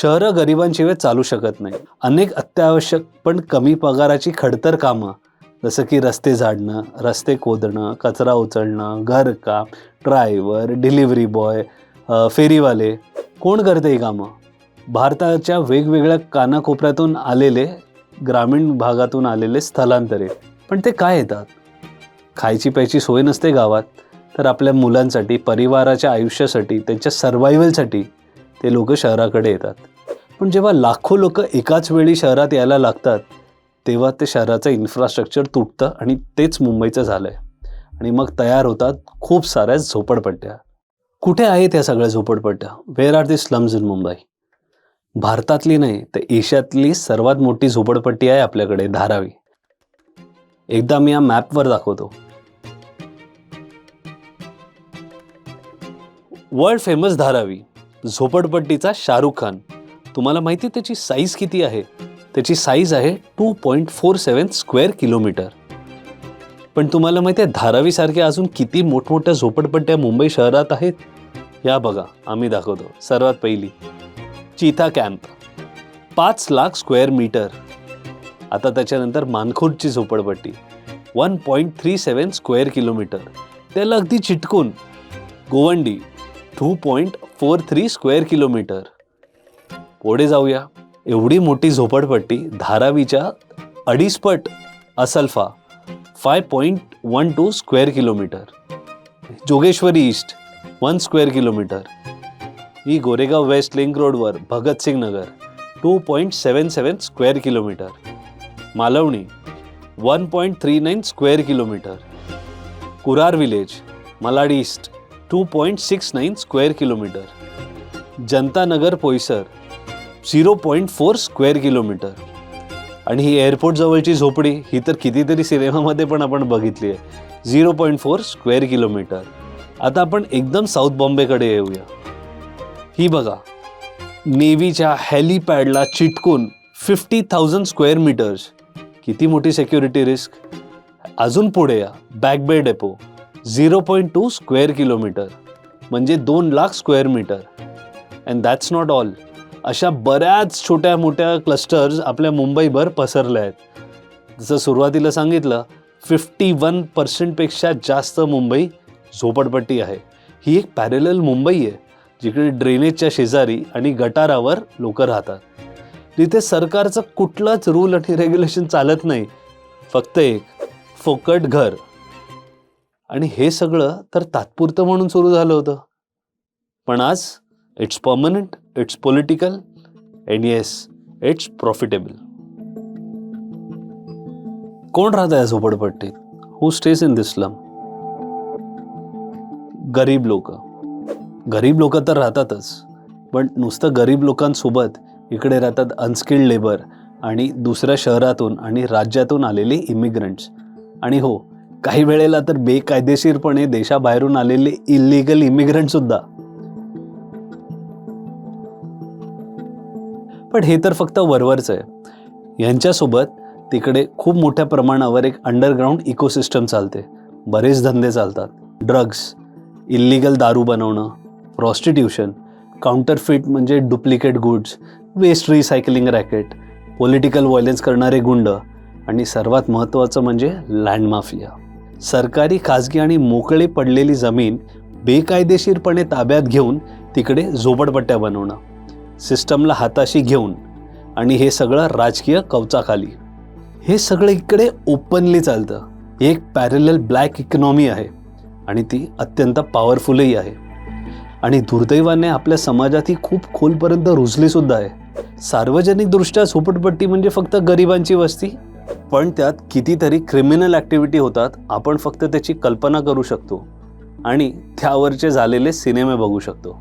शहरं गरिबांशिवाय चालू शकत नाही. अनेक अत्यावश्यक पण कमी पगाराची खडतर कामं जसं की रस्ते झाडणं रस्ते खोदणं कचरा उचलणं घरकाम ड्रायव्हर डिलिव्हरी बॉय फेरीवाले कोण करते ही कामं? भारताच्या वेगवेगळ्या कानाकोपऱ्यातून आलेले ग्रामीण भागातून आलेले स्थलांतरित पण ते काय येतात? खायची प्यायची सोय नसते गावात तर आपल्या मुलांसाठी परिवाराच्या आयुष्यासाठी त्यांच्या सर्वायवलसाठी ते लोक शहराकडे येतात. पण जेव्हा लाखो लोक एकाच वेळी शहरात यायला लागतात तेव्हा ते शहराचं इन्फ्रास्ट्रक्चर तुटतं आणि तेच मुंबईचं झालं आहे आणि मग तयार होतात खूप साऱ्या झोपडपट्ट्या. कुठे आहेत या सगळ्या झोपडपट्ट्या? Where are the slums in Mumbai भारतातली नाही तर एशियातली सर्वात मोठी झोपडपट्टी आहे आपल्याकडे धारावी. एकदा मी या मॅपवर दाखवतो. World famous Dharavi. झोपडपट्टीचा Shahrukh Khan. तुम्हाला माहिती आहे त्याची साईज किती आहे? त्याची साईज आहे two point four seven square kilometre पण तुम्हाला माहिती आहे धारावीसारख्या अजून किती मोठमोठ्या झोपडपट्ट्या मुंबई शहरात आहेत? या बघा आम्ही दाखवतो. सर्वात पहिली चिता कॅम्प पाच लाख स्क्वेअर मीटर आता त्याच्यानंतर मानखुर्दची झोपडपट्टी. One point three seven square kilometre त्याला अगदी चिटकून. Govandi two point four three square kilometre पुढे जाऊया. एवढी मोठी झोपडपट्टी धारावीच्या अडीचपट Asalpha five point one two square kilometre Jogeshwari east one square kilometre ही गोरेगाव वेस्ट लिंक रोडवर Bhagat Singh Nagar two point seven seven square kilometre Malvani one point three nine square kilometre Kurar village Malad east two point six nine square kilometre Janata Nagar Poisar zero point four square kilometre आणि ही airport जवळची झोपडी ही तर कितीतरी सिनेमामध्ये पण आपण बघितली आहे. Zero point four square kilometre आता आपण एकदम साऊथ बॉम्बेकडे येऊया. ही बघा नेव्हीच्या हेलिपॅडला चिटकून फिफ्टी थाउजंड स्क्वेअर मीटर्स किती मोठी सेक्युरिटी रिस्क अजून पुढे या Back Bay depot zero point two square kilometre म्हणजे दोन lakh square metre and that's not all अशा बऱ्याच छोट्या मोठ्या क्लस्टर्स आपल्या मुंबईभर पसरल्या आहेत. जसं सुरुवातीला सांगितलं फिफ्टी वन पर्सेंटपेक्षा जास्त मुंबई झोपडपट्टी आहे. ही एक पॅरेलल मुंबई आहे जिकडे ड्रेनेजच्या शेजारी आणि गटारावर लोक राहतात. तिथे सरकारचं कुठलंच रूल आणि रेग्युलेशन चालत नाही. फक्त एक फोकट घर. आणि हे सगळं तर तात्पुरतं म्हणून सुरू झालं होतं. पण आज it's permanent it's political and yes it's profitable कोण राहतं आहे झोपडपट्टीत? Who stays in this slum गरीब लोक. गरीब लोक तर राहतातच पण नुसतं गरीब लोकांसोबत इकडे राहतात अनस्किल्ड लेबर आणि दुसऱ्या शहरातून आणि राज्यातून आलेले इमिग्रंट्स आणि हो काही वेळेला तर बेकायदेशीरपणे देशाबाहेरून आलेले इलिगल इमिग्रंट सुद्धा. पण हे तर फक्त वरवरचं आहे. यांच्यासोबत तिकडे खूप मोठ्या प्रमाणावर एक अंडरग्राऊंड इकोसिस्टम चालते. बरेच धंदे चालतात. ड्रग्स इल्लिगल दारू बनवणं प्रॉस्टिट्यूशन काउंटरफिट म्हणजे duplicate goods waste recycling racket political violence करणारे गुंड आणि सर्वात महत्त्वाचं म्हणजे लँड माफिया सरकारी खाजगी आणि मोकळी पडलेली जमीन बेकायदेशीरपणे ताब्यात घेऊन तिकडे झोपडपट्ट्या बनवणं सिस्टमला हाताशी घेऊन आणि हे सगळं राजकीय कवचाखाली. हे सगळं इकडे ओपनली चालतं. ही एक पॅरेलल ब्लॅक इकॉनॉमी आहे आणि ती अत्यंत पॉवरफुलही आहे. आणि दुर्दैवाने आपल्या समाजात ही खूप खोलपर्यंत रुजलीसुद्धा आहे. सार्वजनिकदृष्ट्या झोपडपट्टी म्हणजे फक्त गरिबांची वस्ती पण त्यात कितीतरी क्रिमिनल ॲक्टिव्हिटी होतात आपण फक्त त्याची कल्पना करू शकतो आणि त्यावरचे झालेले सिनेमे बघू शकतो.